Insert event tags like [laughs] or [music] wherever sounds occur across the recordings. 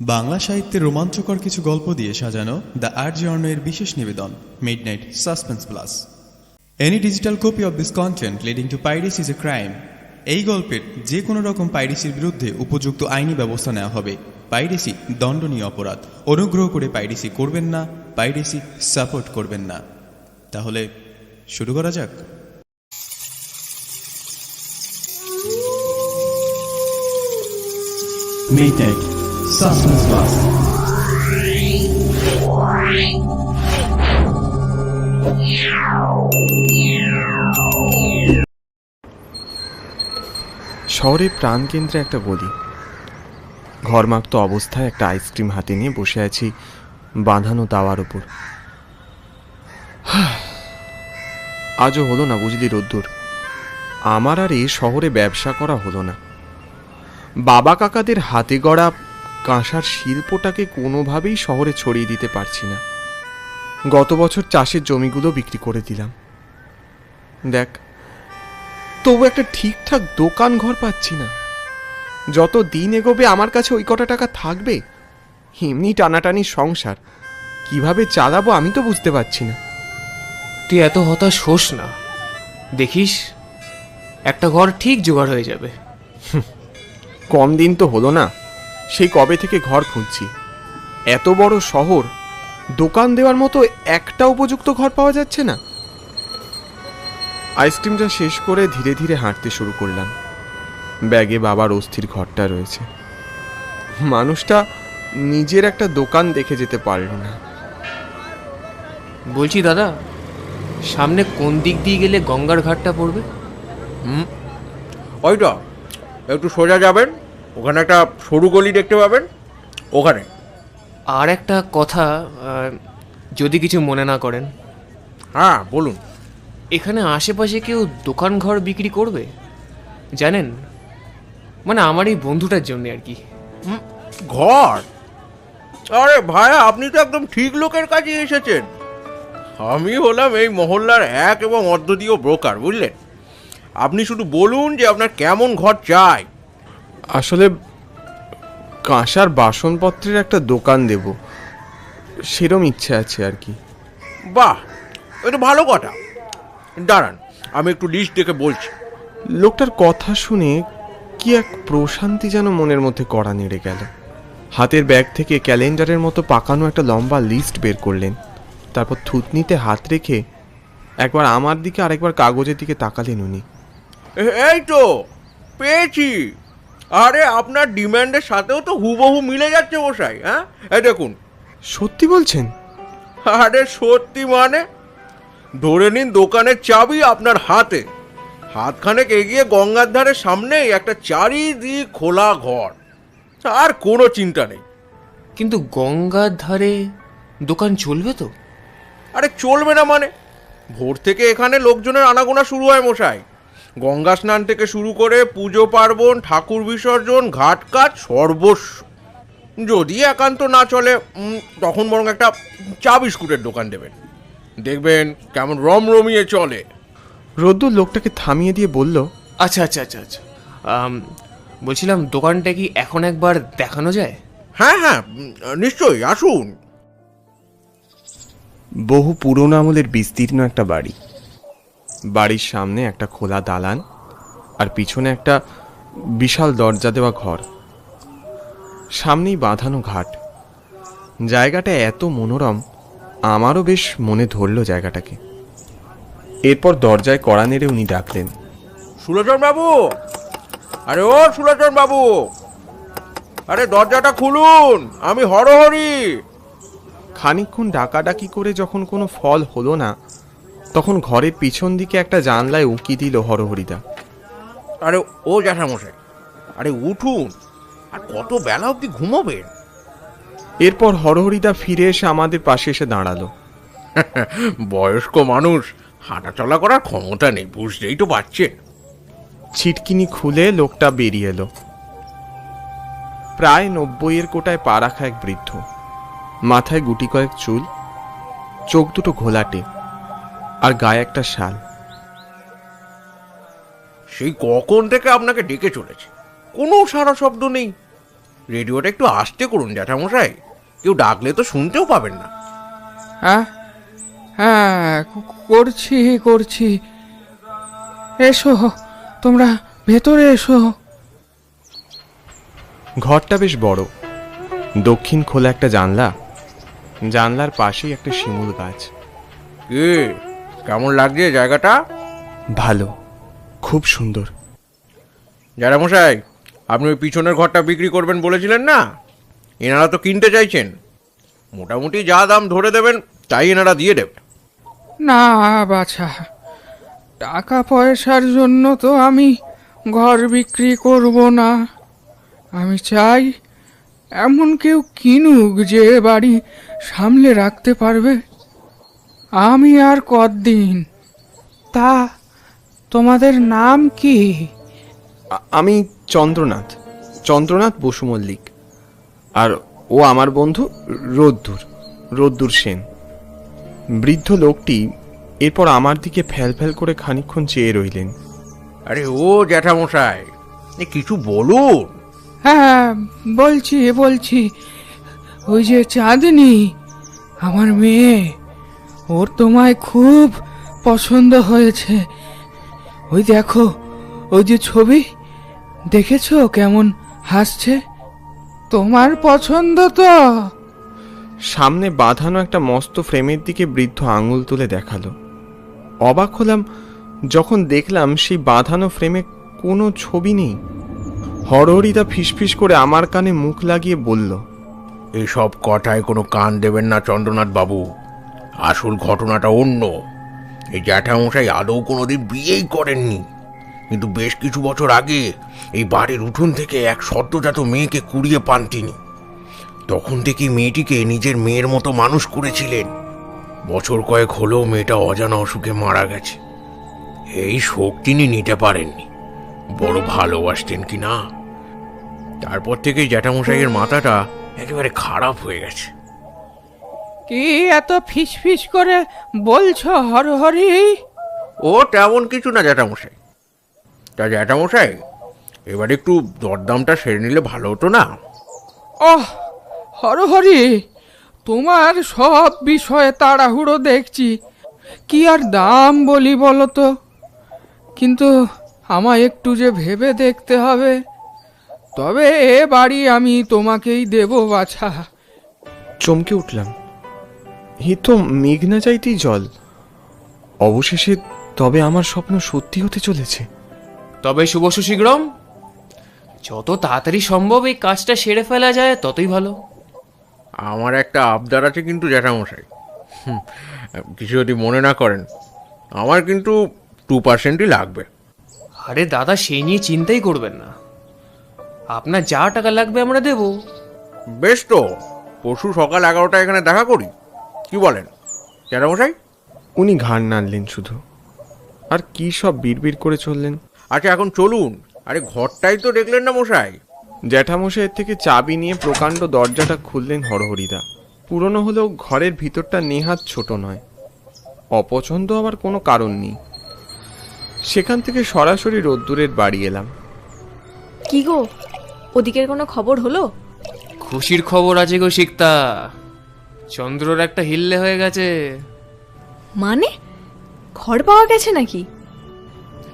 বাংলা সাহিত্যের রোমাঞ্চকর কিছু গল্প দিয়ে সাজানো দ্য আর্ট জার্নের বিশেষ নিবেদন midnight suspense plus any digital copy of this content leading to piracy is a crime এই গল্পের যে কোনো রকম পাইরিসির বিরুদ্ধে উপযুক্ত আইনি ব্যবস্থা নেওয়া হবে। পাইরেসি দণ্ডনীয় অপরাধ। অনুগ্রহ করে পাইরেসি করবেন না পাইরেসি সাপোর্ট করবেন না। তাহলে শুরু করা যাক। Midnight Suspense Plus শহরের প্রাণকেন্দ্রে একটা গলি। ঘরমাক্ত অবস্থায় একটা আইসক্রিম হাতে নিয়ে বসে আছি বাঁধানো দাওয়ার ওপর [sighs] আজও হলো না বুঝলি রোদ্দুর। আমার আর এ শহরে ব্যবসা করা হলো না। বাবা কাকাদের হাতে গড়া কাঁসার শিল্পটাকে কোনোভাবেই শহরে ছড়িয়ে দিতে পারছি না। গত বছর চাষের জমিগুলো বিক্রি করে দিলাম। দেখ তবু একটা ঠিকঠাক দোকান ঘর পাচ্ছি না। যত দিন এগোবে আমার কাছে ওই কটা টাকা থাকবে এমনি টানাটানি সংসার। কীভাবে চালাবো আমি তো বুঝতে পারছি না। তুই এত হতাশ হোস না। দেখিস একটা ঘর ঠিক জোগাড় হয়ে যাবে। কম দিন তো হলো না। সেই কবে থেকে ঘর খুঁজছি। এত বড় শহর দোকান দেওয়ার মতো একটা উপযুক্ত ঘর পাওয়া যাচ্ছে না। আইসক্রিমটা শেষ করে ধীরে ধীরে হাঁটতে শুরু করলাম। ব্যাগে বাবার অস্থির ঘরটা রয়েছে। মানুষটা নিজের একটা দোকান দেখে যেতে পারল না। বলছি দাদা সামনে কোন দিক দিয়ে গেলে গঙ্গার ঘাটটা পড়বে? হুম। ওইটা একটু সোজা যাবেন। ওখানে একটা সরু গলি দেখতে পাবেন ওখানে। আর একটা কথা যদি কিছু মনে না করেন। হ্যাঁ বলুন। এখানে আশেপাশে কেউ দোকান ঘর বিক্রি করবে? জানেন? মানে আমার এই বন্ধুটার জন্য আর কি। ঘর? আরে ভাইয়া আপনি তো একদম ঠিক লোকের কাছে এসেছেন। আমি হলাম এই মহল্লার এক এবং অদ্বিতীয় ব্রোকার বুঝলেন? আপনি শুধু বলুন যে আপনার কেমন ঘর চাই। আসলে কাঁসার বাসনপত্রের একটা দোকান দেব। সেরম ইচ্ছে আছে আর কি। বাহ এটা ভালো কথা। দাঁড়ান আমি একটু লিস্ট দেখে বলছি। লোকটার কথা শুনে কি এক প্রশান্তি যেন মনের মধ্যে কড়া নেড়ে গেল। হাতের ব্যাগ থেকে ক্যালেন্ডারের মতো পাকানো একটা লম্বা লিস্ট বের করলেন। তারপর থুতনিতে হাত রেখে একবার আমার দিকে আরেকবার কাগজের দিকে তাকালেন উনি। এই তো পেয়েছি। আরে আপনার ডিম্যান্ডের সাথেও তো হুবহু মিলে যাচ্ছে বসাই হ্যাঁ? এই দেখুন। সত্যি বলছেন? আরে সত্যি মানে? ধরে নিন দোকানের চাবি আপনার হাতে। হাতখানেক এগিয়ে গঙ্গার ধারের সামনেই একটা চারিদিক খোলা ঘর। আর কোনো চিন্তা নেই। কিন্তু গঙ্গার ধারে দোকান চলবে তো? আরে চলবে না মানে? ভোর থেকে এখানে লোকজনের আনাগোনা শুরু হয় মশাই। গঙ্গা স্নান থেকে শুরু করে পুজো পার্বণ ঠাকুর বিসর্জন ঘাট কাজ সর্বস্ব। যদি একান্ত না চলে তখন বরং একটা চা বিস্কুটের দোকান দেবেন। দেখবেন কেমন রমরমিয়ে চলে। রোদ্দুর লোকটাকে থামিয়ে দিয়ে বলল আচ্ছা আচ্ছা আচ্ছা আচ্ছা। বলছিলাম দোকানটা কি এখন একবার দেখানো যায়? হ্যাঁ হ্যাঁ নিশ্চয়ই আসুন। বহু পুরনো আমলের বিস্তীর্ণ একটা বাড়ি। বাড়ির সামনে একটা খোলা দালান আর পিছনে একটা বিশাল দরজা দেওয়া ঘর। সামনেই বাঁধানো ঘাট। জায়গাটা এত মনোরম আমারও বেশ মনে ধরল জায়গাটাকে। এরপর দরজায় কড়া নেড়ে উনি ডাকলেন সুলোচন বাবু! আরে ও সুলোচন বাবু! আরে দরজাটা খুলুন আমি হরহরি খানিকক্ষণ ডাকাডাকি করে যখন কোনো ফল হলো না তখন ঘরের পিছন দিকে একটা জানলায় উঁকি দিল হরহরিদা। আরে ও জ্যাঠামশাই আরে উঠুন আর কত বেলা অবধি ঘুমোবেন এরপর হরহরিদা ফিরে এসে আমাদের পাশে এসে দাঁড়াল। [laughs] বয়স্ক মানুষ হাঁটা চলা করার ক্ষমতা নেই বুঝতেই তো পারছেন। ছিটকিনি খুলে লোকটা বেরিয়ে এলো। প্রায় নব্বইয়ের কোটায় পা রাখা এক বৃদ্ধ। মাথায় গুটি কয়েক চুল চোখ দুটো ঘোলাটে। আর গায়ে একটা শাল। সেই কখন থেকে আপনাকে ডেকে চলেছে? কোনো সারা শব্দ নেই। রেডিওটা একটু আস্তে করুন জ্যাঠামশাই। কেউ ডাকলে তো শুনতেও পাবেন না। হ্যাঁ হ্যাঁ করছি করছি। এসো তোমরা ভেতরে এসো। ঘরটা বেশ বড়। দক্ষিণ খোলা একটা জানলা। জানলার পাশেই একটা শিমুল গাছ। কে? কেমন লাগছে জায়গাটা? ভালো। খুব সুন্দর। যারা মশাই আপনি ওই পিছনের ঘরটা বিক্রি করবেন বলেছিলেন না? এনারা তো কিনতে চাইছেন। মোটামুটি যা দাম ধরে দেবেন তাই এনারা দিয়ে দেবেন না বাছা। টাকা পয়সার জন্য তো আমি ঘর বিক্রি করব না। আমি চাই এমন কেউ কিনুক যে বাড়ি সামলে রাখতে পারবে। আমি আর কদিন তা তোমাদের নাম কি? আমি চন্দ্রনাথ চন্দ্রনাথ বসু মল্লিক। আর ও আমার বন্ধু রোদ্দুর রোদ্দুর সেন। বৃদ্ধ লোকটি এরপর আমার দিকে ফ্যাল ফ্যাল করে খানিকক্ষণ চেয়ে রইলেন। আরে ও জ্যাঠামশাই এ কিছু বলুন। হ্যাঁ বলছি বলছি ওই যে চাঁদনি আমার মেয়ে। ওর তোমায় খুব পছন্দ হয়েছে। ওই দেখো ওই যে ছবি দেখেছ কেমন হাসছে? তোমার পছন্দ তো। সামনে বাঁধানো একটা মস্ত ফ্রেমের দিকে বৃদ্ধ আঙুল তুলে দেখাল। অবাক হলাম যখন দেখলাম সেই বাঁধানো ফ্রেমে কোনো ছবি নেই। হরহরিদা ফিসফিস করে আমার কানে মুখ লাগিয়ে বলল এসব কটায় কোনো কান দেবেন না চন্দ্রনাথ বাবু। আসল ঘটনাটা অন্য। এই জ্যাঠামশাই আদৌ কোনোদিন বিয়েই করেননি। কিন্তু বেশ কিছু বছর আগে এই বাড়ির উঠোন থেকে এক সদ্যজাত মেয়েকে কুড়িয়ে পান তিনি। তখন থেকে মেয়েটিকে নিজের মেয়ের মতো মানুষ করেছিলেন। বছর কয়েক হলেও মেয়েটা অজানা অসুখে মারা গেছে। এই শোক তিনি নিতে পারেননি। বড় ভালোবাসতেন কি না? তারপর থেকেই জ্যাঠামশাইয়ের মাথাটা একেবারে খারাপ হয়ে গেছে। কি এত ফিস ফিস করে বলছো হরহরি? ও তেমন কিছু না জ্যাঠামশাই। তা জ্যাঠামশাই এবার একটু দরদামটা সেরে নিলে ভালো হতো না? ওহ হরহরি তোমার সব বিষয়ে তাড়াহুড়ো দেখছি। কি আর দাম বলি বলো তো? কিন্তু আমায় একটু যে ভেবে দেখতে হবে। তবে এ বাড়ি আমি তোমাকেই দেব বাছা। চমকে উঠলাম। হে তো মেঘ না চাইতেই জল। অবশেষে তবে আমার স্বপ্ন সত্যি হতে চলেছে। তবে শুভ সুশীঘ্রম যত তাড়াতাড়ি সম্ভব এই কাজটা সেরে ফেলা যায় ততই ভালো। আমার একটা আবদার আছে কিন্তু জ্যাঠামশাই। হুম, কিছু যদি মনে না করেন আমার কিন্তু টু পার্সেন্টই লাগবে। আরে দাদা সেই নিয়ে চিন্তাই করবেন না। আপনার যা টাকা লাগবে আমরা দেবো। বেশ তো পরশু সকাল এগারোটা এখানে দেখা করি। কি বলেন? জ্যাঠামশাই? উনি ঘাড় নাড়লেন শুধু। আর কি সব বিড়বিড় করে চললেন? আচ্ছা এখন চলুন। আরে ঘরটাই তো দেখলেন না মশাই। জ্যাঠামশাইয়ের থেকে চাবি নিয়ে প্রকাণ্ড দরজাটা খুললেন হরহরিদা পুরনো হলেও ঘরের ভিতরটা নেহাত ছোট নয়। অপছন্দ আবার কোনো কারণ নেই। সেখান থেকে সরাসরি রোদ্দুরের বাড়ি এলাম। কি গো? ওদিকের কোনো খবর হলো? খুশির খবর আছে গো শিকতা চন্দ্রর একটা হিল্লে হয়ে গেছে। মানে? ঘর পাওয়া গেছে নাকি?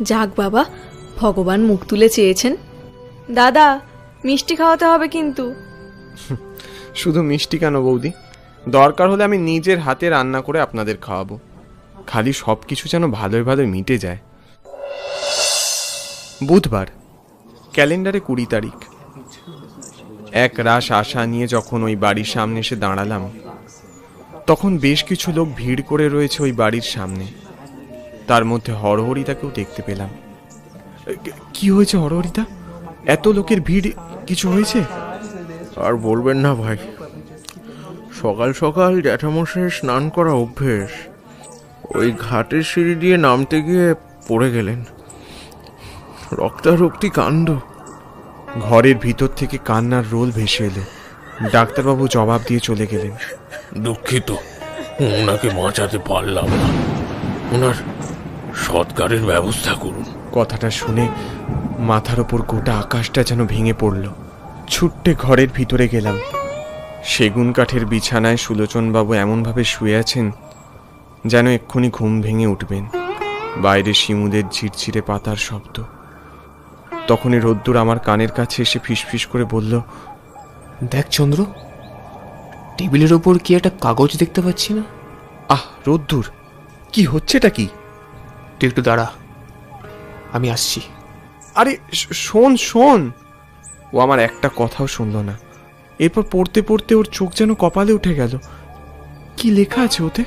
যাক বাবা ভগবান মুখ তুলে চেয়েছেন। দাদা মিষ্টি খাওয়াতে হবে কিন্তু। [laughs] শুধু মিষ্টি কেন বৌদি? দরকার হলে আমি নিজের হাতে রান্না করে আপনাদের খাওয়াবো। খালি সব কিছু যেন ভালোই ভালোই মিটে যায়। বুধবার ক্যালেন্ডারে কুড়ি তারিখ। এক রাস আশা নিয়ে যখন ওই বাড়ির সামনে এসে দাঁড়ালাম তখন বেশ কিছু লোক ভিড় করে রয়েছে ওই বাড়ির সামনে। তার মধ্যে হরহরিতাকেও দেখতে পেলাম। কি হয়েছে হরহরিতা? এত লোকের ভিড় কিছু হয়েছে? আর বলবেন না ভাই। সকাল সকাল জ্যাঠামশাই স্নান করা অভ্যেস। ওই ঘাটের সিঁড়ি দিয়ে নামতে গিয়ে পড়ে গেলেন। রক্তারক্তি কাণ্ড। ঘরের ভিতর থেকে কান্নার রোল ভেসে এলো। ডাক্তারবাবু জবাব দিয়ে চলে গেলেন। দুঃখিত ওনাকে বাঁচাতে পারলাম না। ওনার সৎকারের ব্যবস্থা করুন। কথাটা শুনে মাথার ওপর গোটা আকাশটা যেন ভেঙে পড়ল। ছুট্টে ঘরের ভিতরে গেলাম। সেগুন কাঠের বিছানায় সুলোচনবাবু এমনভাবে শুয়ে আছেন যেন এক্ষুনি ঘুম ভেঙে উঠবেন। বাইরে শিমুদের ঝিরঝিরে পাতার শব্দ। তখনই রোদ্দুর আমার কানের কাছে এসে ফিসফিস করে বলল দেখ চন্দ্র টেবিলের ওপর কি একটা কাগজ দেখতে পাচ্ছি না? আহ রোদ্দুর। কি হচ্ছেটা কি? তুই একটু দাঁড়া আমি আসছি। আরে শোন শোন। ও আমার একটা কথাও শুনলো না। এরপর পড়তে পড়তে ওর চোখ যেন কপালে উঠে গেল। কি লেখা আছে ওতে?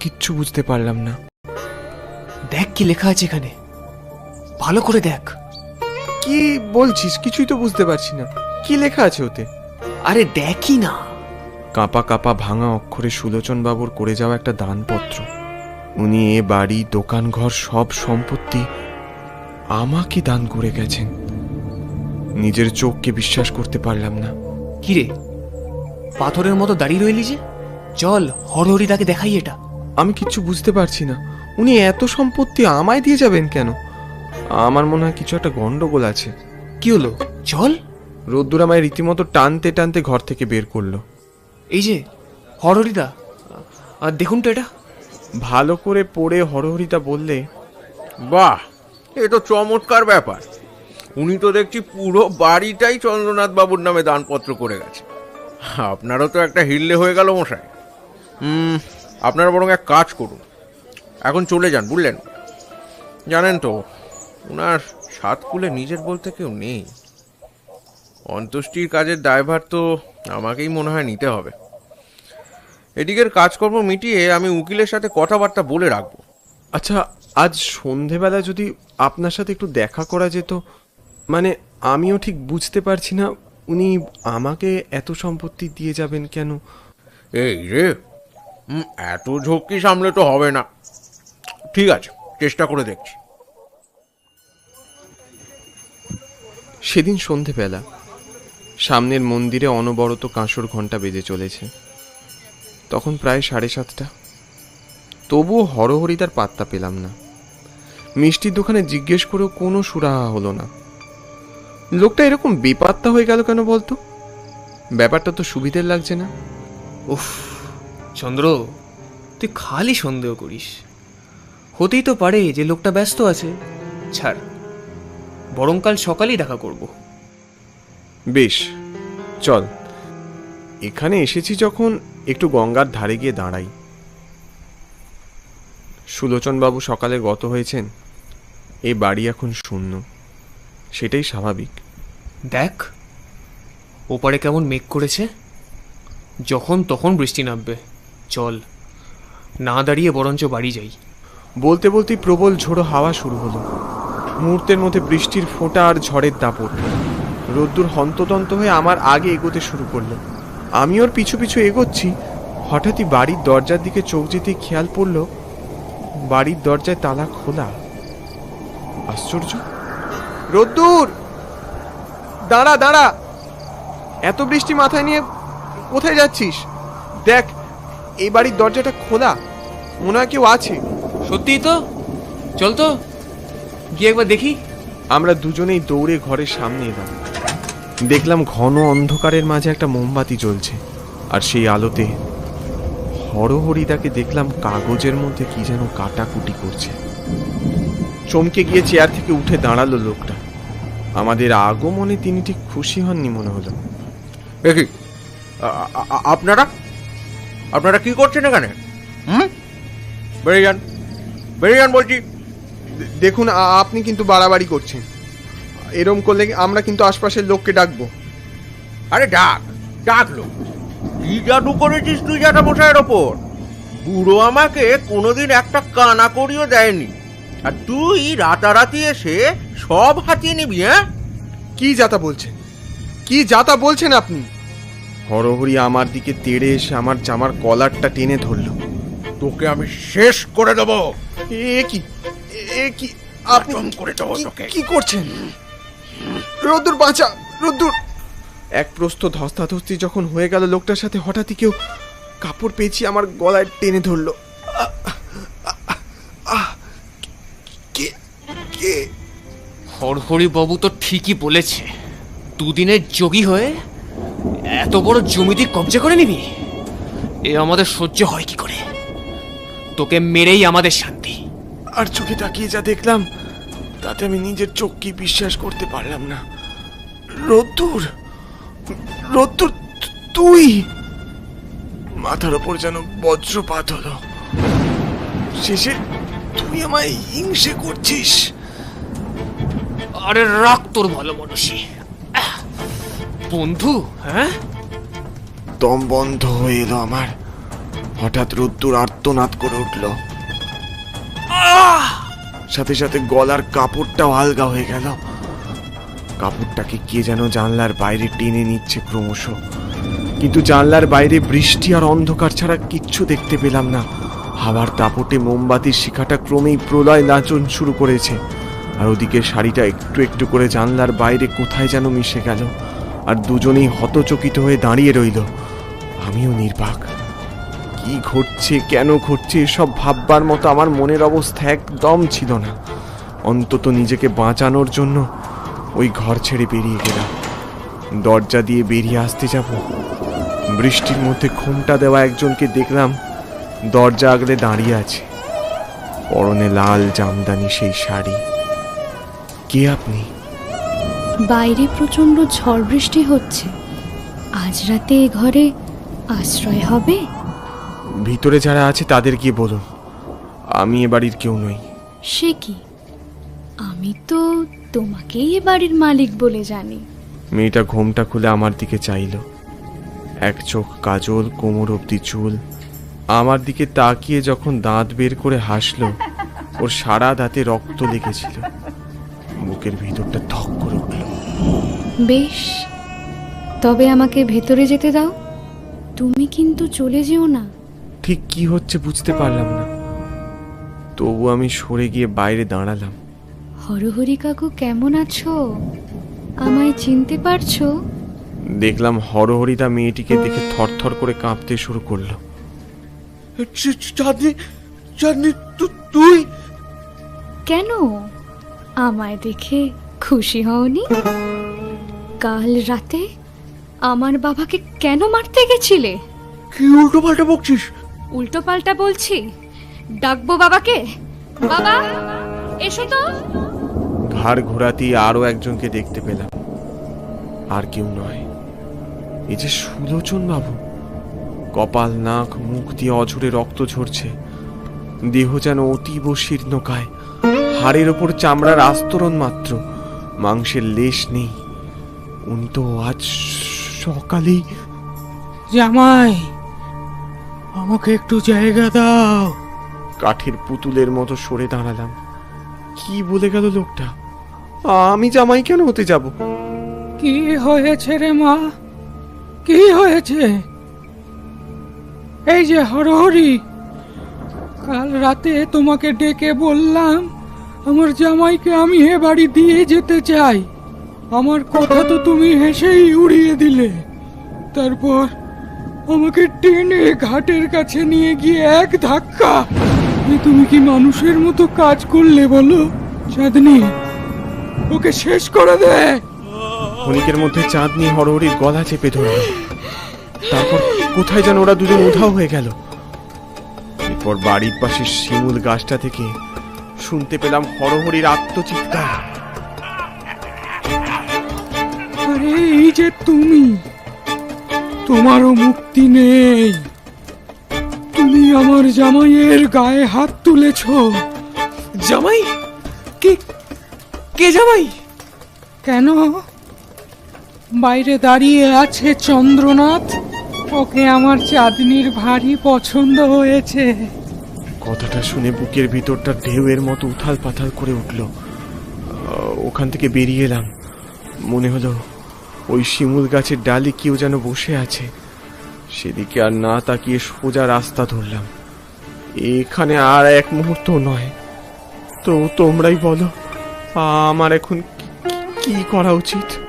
কিচ্ছু বুঝতে পারলাম না। দেখ কি লেখা আছে এখানে। ভালো করে দেখ। কি বলছিস? কিছুই তো বুঝতে পারছি না। কি লেখা আছে ওতে? আরে দেখি না। কাঁপা কাঁপা ভাঙা অক্ষরে সুলোচন বাবুর করে যাওয়া একটা দানপত্র। উনি এ বাড়ি দোকান ঘর সব সম্পত্তি আমাকে দান করে গেছেন। নিজের চোখকে বিশ্বাস করতে পারলাম না। কিরে পাথরের মতো দাঁড়িয়ে রইলি যে? চল হরহরি তাকে দেখাই এটা। আমি কিচ্ছু বুঝতে পারছি না। উনি এত সম্পত্তি আমায় দিয়ে যাবেন কেন? আমার মনে হয় কিছু একটা গন্ডগোল আছে। কি হলো? চল। রোদ্দুর আমায় রীতিমতো টানতে টানতে ঘর থেকে বের করল। এই যে হরহরিদা। আর দেখুন তো এটা। ভালো করে পড়ে হরহরিতা বললে বাহ এ তো চমৎকার ব্যাপার। উনি তো দেখছি পুরো বাড়িটাই চন্দ্রনাথ বাবুর নামে দানপত্র করে গেছে। আপনারও তো একটা হিল্লে হয়ে গেল মশাই। হুম আপনারা বরং এক কাজ করুন। এখন চলে যান বুঝলেন? জানেন তো ওনার সাত কুলে নিজের বলতে কেউ নেই। অন্ত্যেষ্টির কাজের দায়ভার তো আমাকেই মনে হয় নিতে হবে। এদিকের কাজকর্ম মিটিয়ে আমি উকিলের সাথে কথাবার্তা বলে রাখব। আচ্ছা আজ সন্ধেবেলা যদি আপনার সাথে একটু দেখা করা যেত মানে আমিও ঠিক বুঝতে পারছি না উনি আমাকে এত সম্পত্তি দিয়ে যাবেন কেন? এই রে এত ঝক্কি সামলে তো হবে না। ঠিক আছে চেষ্টা করে দেখছি। সেদিন সন্ধেবেলা সামনের মন্দিরে অনবরত কাঁসর ঘণ্টা বেজে চলেছে। তখন প্রায় সাড়ে সাতটা। তবুও হরহরিতার পাত্তা পেলাম না। মিষ্টির দোকানে জিজ্ঞেস করেও কোনো সুরাহা হলো না। লোকটা এরকম বেপাত্তা হয়ে গেল কেন বলতো? ব্যাপারটা তো সুবিধের লাগছে না। উফ, চন্দ্র, তুই খালি সন্দেহ করিস। হতেই তো পারে যে লোকটা ব্যস্ত আছে। ছাড়, বরং কাল সকালেই দেখা করব। বেশ চল। এখানে এসেছি যখন একটু গঙ্গার ধারে গিয়ে দাঁড়াই। সুলোচনবাবু সকালে গত হয়েছেন এই বাড়ি এখন শূন্য। সেটাই স্বাভাবিক। দেখ ওপারে কেমন মেঘ করেছে। যখন তখন বৃষ্টি নামবে। চল না দাঁড়িয়ে বরঞ্চ বাড়ি যাই। বলতে বলতেই প্রবল ঝোড়ো হাওয়া শুরু হলো। মুহূর্তের মধ্যে বৃষ্টির ফোঁটা আর ঝড়ের দাপট। রোদ্দুর হন্তদন্ত হয়ে আমার আগে এগোতে শুরু করল। আমি ওর পিছু পিছু এগোচ্ছি। হঠাৎই বাড়ির দরজার দিকে চোখ যেতে খেয়াল পড়ল বাড়ির দরজায় তালা খোলা। আশ্চর্য। রোদ্দুর! দাঁড়া দাঁড়া! এত বৃষ্টি মাথায় নিয়ে কোথায় যাচ্ছিস? দেখ এই বাড়ির দরজাটা খোলা। মনে হয় কেউ আছে। সত্যিই তো? চল তো গিয়ে একবার দেখি। আমরা দুজনেই দৌড়ে ঘরের সামনে এলাম। দেখলাম ঘন অন্ধকারের মাঝে একটা মোমবাতি জ্বলছে, আর সেই আলোতে হরহরিদাকে দেখলাম কাগজের মধ্যে কি যেন কাটাকুটি করছে। চমকে গিয়ে চেয়ার থেকে উঠে দাঁড়াল লোকটা। আমাদের আগমনে তিনি ঠিক খুশি হননি মনে হলো। আপনারা? আপনারা কি করছেন এখানে? হুম? বেরিয়ে যান। যান বলছি। দেখুন আপনি কিন্তু বাড়াবাড়ি করছেন। এরম করলে আমরা কিন্তু আশপাশের লোককে ডাকবো। আরে ডাক ডাকলো কি জাদু করেছিস তুই জাটা মশাইয়ের ওপর? বুড়ো আমাকে কোনোদিন একটা কানা করিও দেয়নি। আর তুই রাতারাতি এসে সব হাতিয়ে নিবি হ্যাঁ? কি যাতা বলছেন? কি যাতা বলছেন আপনি? হরহরি আমার দিকে তেড়ে এসে আমার জামার কলারটা টেনে ধরল। তোকে আমি শেষ করে দেবো। এ কি এ কি আপনি করে দেবো তোকে। কি করছেন? রোদ্দুর বাঁচা রোদ্দুর। এক প্রস্থ ধস্তাধস্তি যখন হয়ে গেল লোকটার সাথে হঠাৎই কেউ কাপড় পেঁচিয়ে আমার গলায় টেনে ধরলো। কে কে? হরহরি বাবু তো ঠিকই বলেছে দুদিনের যোগী হয়ে এত বড় জমিতে কবজা করে নিবি? এ আমাদের সহ্য হয় কি করে? তোকে মেরেই আমাদের শান্তি। আর চোখে তাকিয়ে যা দেখলাম তাতে আমি নিজের চোখকে বিশ্বাস করতে পারলাম না। রোদ্দুর রোদ্দুর তুই! মাথার ওপর যেন বজ্রপাত হলো। শেষে তুই আমায় হিংসে করছিস। আরে রাখ তোর ভালো মানুষই! বন্ধু হ্যাঁ? দম বন্ধ হয়ে এলো আমার। হঠাৎ রোদ্দুর আর্তনাদ করে উঠল। সাথে সাথে গলার কাপড়টাও আলগা হয়ে গেল। কাপড়টাকে কে যেন জানলার বাইরে টেনে নিচ্ছে ক্রমশ। কিন্তু জানলার বাইরে বৃষ্টি আর অন্ধকার ছাড়া কিচ্ছু দেখতে পেলাম না। হাওয়ার দাপটে মোমবাতির শিখাটা ক্রমেই প্রলয় নাচন শুরু করেছে। আর ওদিকে শাড়িটা একটু একটু করে জানলার বাইরে কোথায় যেন মিশে গেল। আর দুজনেই হতচকিত হয়ে দাঁড়িয়ে রইল। আমিও নির্বাক। কি ঘটছে, কেন ঘটছে, এসব ভাববার মতো আমার মনের অবস্থা একদম ছিল না। অন্তত নিজেকে বাঁচানোর জন্য ওই ঘর ছেড়ে বেরিয়ে গেলাম। দরজা দিয়ে বেরিয়ে আসতে যাব। বৃষ্টির মধ্যে ঘোমটা দেওয়া একজনকে দেখলাম দরজা আগলে দাঁড়িয়ে আছে। পরনে লাল জামদানি সেই শাড়ি। কে আপনি? বাইরে প্রচণ্ড ঝড় বৃষ্টি হচ্ছে। আজ রাতে এ ঘরে আশ্রয় হবে? ভিতরে যারা আছে তাদের গিয়ে বলুন। আমি এ বাড়ির কেউ নই। সে কি? আমি তো তোমাকেই এ বাড়ির মালিক বলে জানি। মেয়েটা ঘোমটা খুলে আমার দিকে চাইল। এক চোখ কাজল কোমর অবধি চুল। আমার দিকে তাকিয়ে যখন দাঁত বের করে হাসলো ওর সারা দাঁতে রক্ত লেগেছিল। বুকের ভিতরটা ধক করে উঠল। বেশ তবে আমাকে ভেতরে যেতে দাও। তুমি কিন্তু চলে যেও না। ঠিক কি হচ্ছে বুঝতে পারলাম না। তবু আমি সরে গিয়ে বাইরে দাঁড়ালাম। হরহরি কাকু কেমন আছো? আমায় চিনতে পারছ? দেখলাম হরহরিদা মেয়েটিকে দেখে থরথর করে কাঁপতে শুরু করল। চাঁদনি চাঁদনি তুই? কেন? আমায় দেখে খুশি হওনি? কাল রাতে আমার বাবাকে কেন মারতে গেছিলে? কি উল্টো পাল্টা বকছিস? উল্টো পাল্টা বলছি? ডাকবো বাবাকে? বাবা এসো তো। ঘাড় ঘোরাতেই আরও একজনকে দেখতে পেলাম। আর কেউ নয়। এই যে সুলোচন বাবু কপাল নাক মুখ দিয়ে অঝরে রক্ত ঝরছে। দেহ যেন অতীব শীর্ণকায় হাড়ের ওপর চামড়ার আস্তরণ মাত্র। মাংসের লেশ নেই। উনি তো আজ সকালেই জামাই! আমাকে একটু জায়গা দাও। কাঠের পুতুলের মতো সরে দাঁড়ালাম। কি বলে গেল লোকটা? আমি জামাই কেন হতে যাব? কি হয়েছে রে মা? কি হয়েছে? এই যে হরহরি কাল রাতে তোমাকে ডেকে বললাম আমার জামাইকে আমি এ বাড়ি দিয়ে যেতে চাই। আমার কথা তো তুমি হেসেই উড়িয়ে দিলে। তারপর আমাকে টেনে ঘাটের কাছে নিয়ে গিয়ে এক ধাক্কা। এ তুমি কি মানুষের মতো কাজ করলে বলো চাঁদনি? ওকে শেষ করে দেয় ক্ষণিকের মধ্যে চাঁদনি হরহরির গলা চেপে ধরল। তারপর কোথায় যেন ওরা দুজন উধাও হয়ে গেল। এরপর বাড়ির পাশে শিমুল গাছটা থেকে শুনতে পেলাম হরহরির আত্মচিৎকার। আরে এই যে তুমি। তোমারও মুক্তি নেই। তুমি আমার জামাইয়ের গায়ে হাত তুলেছ। জামাই? কে কে জামাই? কেন? বাইরে দাঁড়িয়ে আছে চন্দ্রনাথ। ওকে আমার চাঁদনির ভারী পছন্দ হয়েছে। কথাটা শুনে বুকের ভিতরটা ঢেউয়ের মতো উথাল পাথাল করে উঠল। ওখান থেকে বেরিয়ে এলাম। মনে হলো ওই শিমুল গাছের ডালি কেউ যেন বসে আছে। সেদিকে আর না তাকিয়ে সোজা রাস্তা ধরলাম। এখানে আর এক মুহূর্ত নয়। তো তোমরাই বলো, আমার এখন কি- করা উচিত?